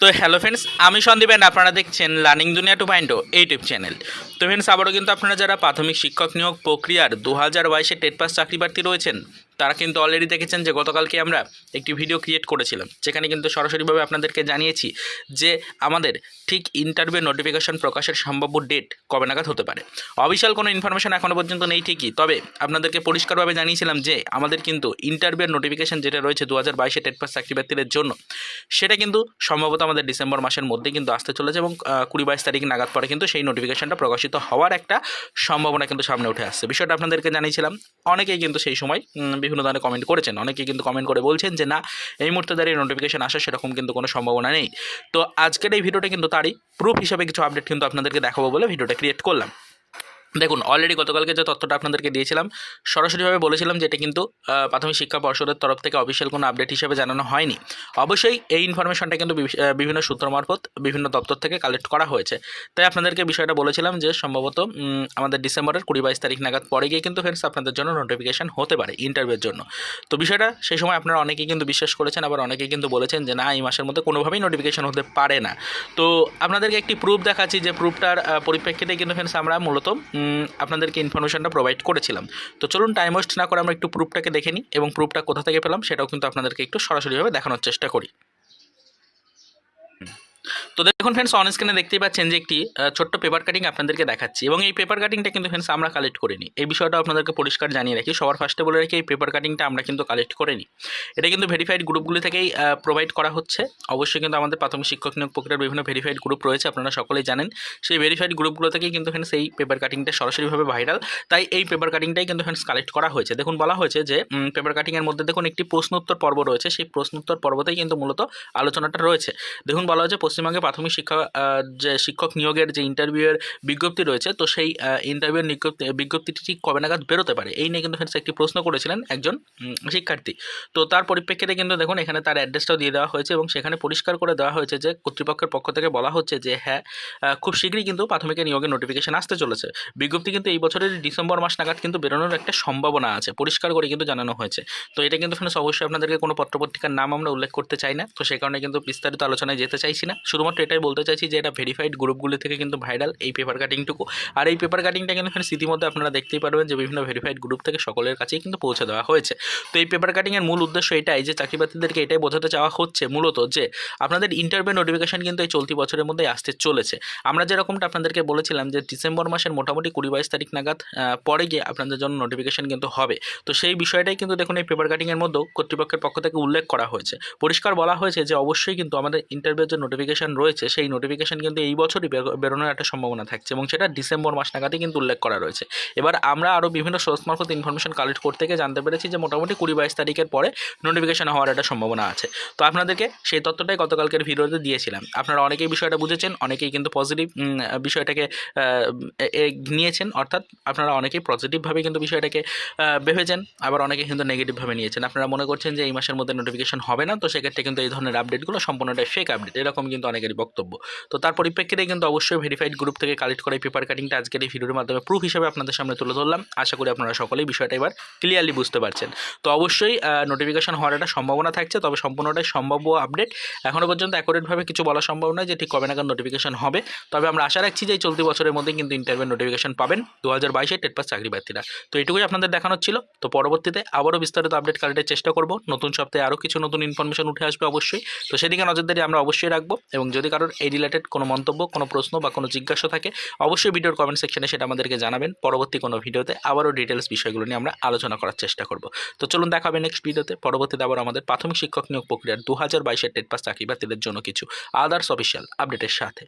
তো hello friends আমি Sandeep and আপনারা দেখছেন learning Duniya two point YouTube channel তো ফ্রেন্ডস আবারও কিন্তু আপনারা যারা প্রাথমিক শিক্ষক নিয়োগ প্রক্রিয়ার দু হাজার বাইশে টেট পাস চাকরি প্রার্থী রয়েছেন তারা কিন্তু অলরেডি দেখেছেন যে গতকালকে আমরা একটি ভিডিও ক্রিয়েট করেছিলাম, যেখানে কিন্তু সরাসরিভাবে আপনাদেরকে জানিয়েছি যে আমাদের ঠিক ইন্টারভিউ নোটিফিকেশন প্রকাশের সম্ভাব্য ডেট কবে নাগাদ হতে পারে। অফিসিয়াল কোনো ইনফরমেশন এখনও পর্যন্ত নেই ঠিকই, তবে আপনাদেরকে পরিষ্কারভাবে জানিয়েছিলাম যে আমাদের কিন্তু ইন্টারভিউ নোটিফিকেশন যেটা রয়েছে দু হাজার বাইশে টেট পাস চাকরি প্রার্থীদের জন্য, সেটা কিন্তু সম্ভবত আমাদের ডিসেম্বর মাসের মধ্যে কিন্তু আসতে চলেছে এবং কুড়ি বাইশ তারিখ নাগাদ পরে কিন্তু সেই নোটিফিকেশনটা প্রকাশিত হওয়ার একটা সম্ভাবনা কিন্তু সামনে উঠে আসছে। বিষয়টা আপনাদেরকে জানিয়েছিলাম, অনেকেই কিন্তু সেই সময় বিভিন্ন ধরনের কমেন্ট করেছেন। অনেকে কিন্তু কমেন্ট করে বলছেন যে, না, এই মুহূর্তে দাঁড়িয়ে নোটিফিকেশন আসার সেরকম কিন্তু কোনো সম্ভাবনা নেই। তো আজকের এই ভিডিওটা কিন্তু তারই প্রুফ হিসাবে কিছু আপডেট কিন্তু আপনাদেরকে দেখাবো বলে ভিডিওটা ক্রিয়েট করলাম। দেখুন অলরেডি গতকালকে যে তথ্যটা আপনাদেরকে দিয়েছিলাম, সরাসরিভাবে বলেছিলাম যে এটা কিন্তু প্রাথমিক শিক্ষা পর্ষদের তরফ থেকে অফিসিয়াল কোনো আপডেট হিসেবে জানানো হয়নি। অবশ্যই এই ইনফরমেশনটা কিন্তু বিভিন্ন সূত্র মারফত বিভিন্ন দপ্তর থেকে কালেক্ট করা হয়েছে। তাই আপনাদেরকে বিষয়টা বলেছিলাম যে সম্ভবত আমাদের ডিসেম্বরের কুড়ি বাইশ তারিখ নাগাদ পরে গিয়ে কিন্তু ফ্রেন্ডস আপনাদের জন্য নোটিফিকেশান হতে পারে ইন্টারভিউর জন্য। তো বিষয়টা সেই সময় আপনারা অনেকেই কিন্তু বিশ্বাস করেছেন, আবার অনেকেই কিন্তু বলেছেন যে না, এই মাসের মধ্যে কোনোভাবেই নোটিফিকেশান হতে পারে না। তো আপনাদেরকে একটি প্রুফ দেখাচ্ছি যে প্রুফটার পরিপ্রেক্ষিতে কিন্তু ফ্রেন্ডস আমরা মূলত আপনাদেরকে ইনফরমেশনটা প্রোভাইড করেছিলাম। তো চলুন টাইম ওয়েস্ট না করে আমরা একটু প্রুফটাকে দেখে নিই এবং প্রুফটা কোথা থেকে পেলাম সেটাও কিন্তু আপনাদেরকে একটু সরাসরিভাবে দেখানোর চেষ্টা করি। তো দেখুন ফ্রেন্ডস অন স্ক্রিনে দেখতেই পাচ্ছেন যে একটি ছোট্ট পেপার কাটিং আপনাদেরকে দেখাচ্ছি এবং এই পেপার কাটিংটা কিন্তু ফ্রেন্ডস আমরা কালেক্ট করিনি এই বিষয়টা আপনাদেরকে পরিষ্কার জানিয়ে রাখি। সবার ফার্স্টে বলে রাখি, এই পেপার কাটিংটা আমরা কিন্তু কালেক্ট করিনি এটা কিন্তু ভেরিফাইড গ্রুপগুলি থেকেই প্রোভাইড করা হচ্ছে। অবশ্যই কিন্তু আমাদের প্রাথমিক শিক্ষক নিয়োগ প্রক্রিয়ার বিভিন্ন ভেরিফাইড গ্রুপ রয়েছে, আপনারা সকলেই জানেন। সেই ভেরিফাইড গ্রুপগুলো থেকেই কিন্তু ফ্রেন্ডস এই পেপার কাটিংটা সরাসরিভাবে ভাইরাল তাই এই পেপার কাটিংটাই কিন্তু ফ্রেন্ডস কালেক্ট করা হয়েছে। দেখুন, বলা হয়েছে যে পেপার কাটিংয়ের মধ্যে দেখুন একটি প্রশ্নোত্তর পর্ব রয়েছে। সেই প্রশ্নোত্তর পর্বতেই কিন্তু মূলত আলোচনাটা রয়েছে। দেখুন, বলা হয়েছে পশ্চিমবঙ্গে প্রাথমিক শিক্ষা যে শিক্ষক নিয়োগের যে ইন্টারভিউয়ের বিজ্ঞপ্তি রয়েছে, তো সেই ইন্টারভিউয়ের বিজ্ঞপ্তি বিজ্ঞপ্তিটি ঠিক কবে নাগাদ বেরোতে পারে? এই নিয়ে কিন্তু একটি প্রশ্ন করেছিলেন একজন শিক্ষার্থী। তো তার পরিপ্রেক্ষিতে কিন্তু দেখুন, এখানে তার অ্যাড্রেসটাও দিয়ে দেওয়া হয়েছে এবং সেখানে পরিষ্কার করে দেওয়া হয়েছে যে, কর্তৃপক্ষের পক্ষ থেকে বলা হচ্ছে যে হ্যাঁ খুব শীঘ্রই কিন্তু প্রাথমিক নিয়োগের নোটিফিকেশন আসতে চলেছে। বিজ্ঞপ্তি কিন্তু এই বছরের ডিসেম্বর মাস নাগাদ কিন্তু বেরোনোর একটা সম্ভাবনা আছে, পরিষ্কার করে কিন্তু জানানো হয়েছে। তো এটা কিন্তু ফ্রেন্ডস অবশ্যই আপনাদেরকে কোনো পত্রপত্রিকার নাম আমরা উল্লেখ করতে চাই না। তো সেই কারণে কিন্তু বিস্তারিত আলোচনায় যেতে চাইছি না। শুধুমাত্র এটাই বলতে চাইছি যে এটা ভেরিফাইড গ্রুপগুলি থেকে কিন্তু ভাইরাল এই পেপার কাটিংটুকু আর এই পেপার কাটিংটা কিন্তু এখানে ইতিমধ্যে আপনারা দেখতেই পারবেন যে বিভিন্ন ভেরিফাইড গ্রুপ থেকে সকলের কাছেই কিন্তু পৌঁছে দেওয়া হয়েছে। তো এই পেপার কাটিংয়ের মূল উদ্দেশ্য এটাই যে চাকরি প্রার্থীদেরকে এটাই বোঝাতে চাওয়া হচ্ছে মূলত যে আপনাদের ইন্টারভিউ নোটিফিকেশন কিন্তু এই চলতি বছরের মধ্যে আসতে চলেছে। আমরা যেরকমটা আপনাদেরকে বলেছিলাম যে ডিসেম্বর মাসের মোটামুটি কুড়ি বাইশ তারিখ নাগাদ পরে গিয়ে আপনাদের জন্য নোটিফিকেশন কিন্তু হবে। তো সেই বিষয়টাই কিন্তু দেখুন এই পেপার কাটিংয়ের মধ্যেও কর্তৃপক্ষের পক্ষ থেকে উল্লেখ করা হয়েছে। পরিষ্কার বলা হয়েছে যে অবশ্যই কিন্তু আমাদের ইন্টারভিউর যে নোটিফিকেশন রয়েছে সেই নোটিফিকেশন কিন্তু এই বছরই বের- বেরোনোর একটা সম্ভাবনা থাকছে এবং সেটা ডিসেম্বর মাস নাগাদই কিন্তু উল্লেখ করা রয়েছে। এবার আমরা আরও বিভিন্ন সোর্স মারফত ইনফরমেশন কালেক্ট করতে গিয়ে জানতে পেরেছি যে মোটামুটি কুড়ি বাইশ তারিখের পরে নোটিফিকেশান হওয়ার একটা সম্ভাবনা আছে। তো আপনাদেরকে সেই তথ্যটাই গতকালকের ভিডিওতে দিয়েছিলাম। আপনারা অনেকেই বিষয়টা বুঝেছেন, অনেকেই কিন্তু পজিটিভ বিষয়টাকে নিয়েছেন, অর্থাৎ আপনারা অনেকেই পজিটিভভাবে কিন্তু বিষয়টাকে ভেবেছেন, আবার অনেকে কিন্তু নেগেটিভভাবে নিয়েছেন। আপনারা মনে করছেন যে এই মাসের মধ্যে নোটিফিকেশন হবে না, তো সেক্ষেত্রে কিন্তু এই ধরনের আপডেটগুলো সম্পূর্ণটাই ফেক আপডেট এরকম কিন্তু অনেকেরই বক্তব্য। তো তার পরিপ্রেক্ষিতে কিন্তু অবশ্যই ভেরিফাইড গ্রুপ থেকে কালেক্ট করা পেপার কাটিংটা আজকের এই ভিডিওর মাধ্যমে প্রুফ হিসেবে আপনাদের সামনে তুলে ধরলাম। আশা করি আপনারা সকলেই বিষয়টা এবার ক্লিয়ারলি বুঝতে পারছেন। তো অবশ্যই নোটিফিকেশন হওয়ার একটা সম্ভাবনা থাকছে, তবে সম্পূর্ণটাই সম্ভাব্য আপডেট এখনও পর্যন্ত অ্যাকুরেটভাবে কিছু বলা সম্ভব নয় যে ঠিক কবে নাগাদ নোটিফিকেশন হবে। তবে আমরা আশা রাখছি যে চলতি বছরের মধ্যে কিন্তু ইন্টারভিউ নোটিফিকেশন পাবেন দু হাজার বাইশে টেট পাস চাকরি প্রার্থীরা। তো এটুকুই আপনাদের দেখানোর ছিল। তো পরবর্তীতে আবারও বিস্তারিত আপডেট কালেক্টের চেষ্টা করব। নতুন সপ্তাহে আরও কিছু নতুন ইনফরমেশন উঠে আসবে অবশ্যই। তো সেদিকে নজরদারি আমরা অবশ্যই রাখব এবং যদি কারোর এই রিলেটেড কোনো মন্তব্য, কোনো প্রশ্ন বা কোনো জিজ্ঞাসা থাকে, অবশ্যই ভিডিওর কমেন্ট সেকশনে সেটা আমাদেরকে জানাবেন। পরবর্তী কোনো ভিডিওতে আবারও ডিটেলস বিষয়গুলো নিয়ে আমরা আলোচনা করার চেষ্টা করব। তো চলুন দেখা হবে নেক্সট ভিডিওতে পরবর্তীতে আবার আমাদের প্রাথমিক শিক্ষক নিয়োগ প্রক্রিয়ার দু হাজার বাইশের টেট পাস চাকরি প্রার্থীদের জন্য কিছু আদার্স অফিসিয়াল আপডেটের সাথে।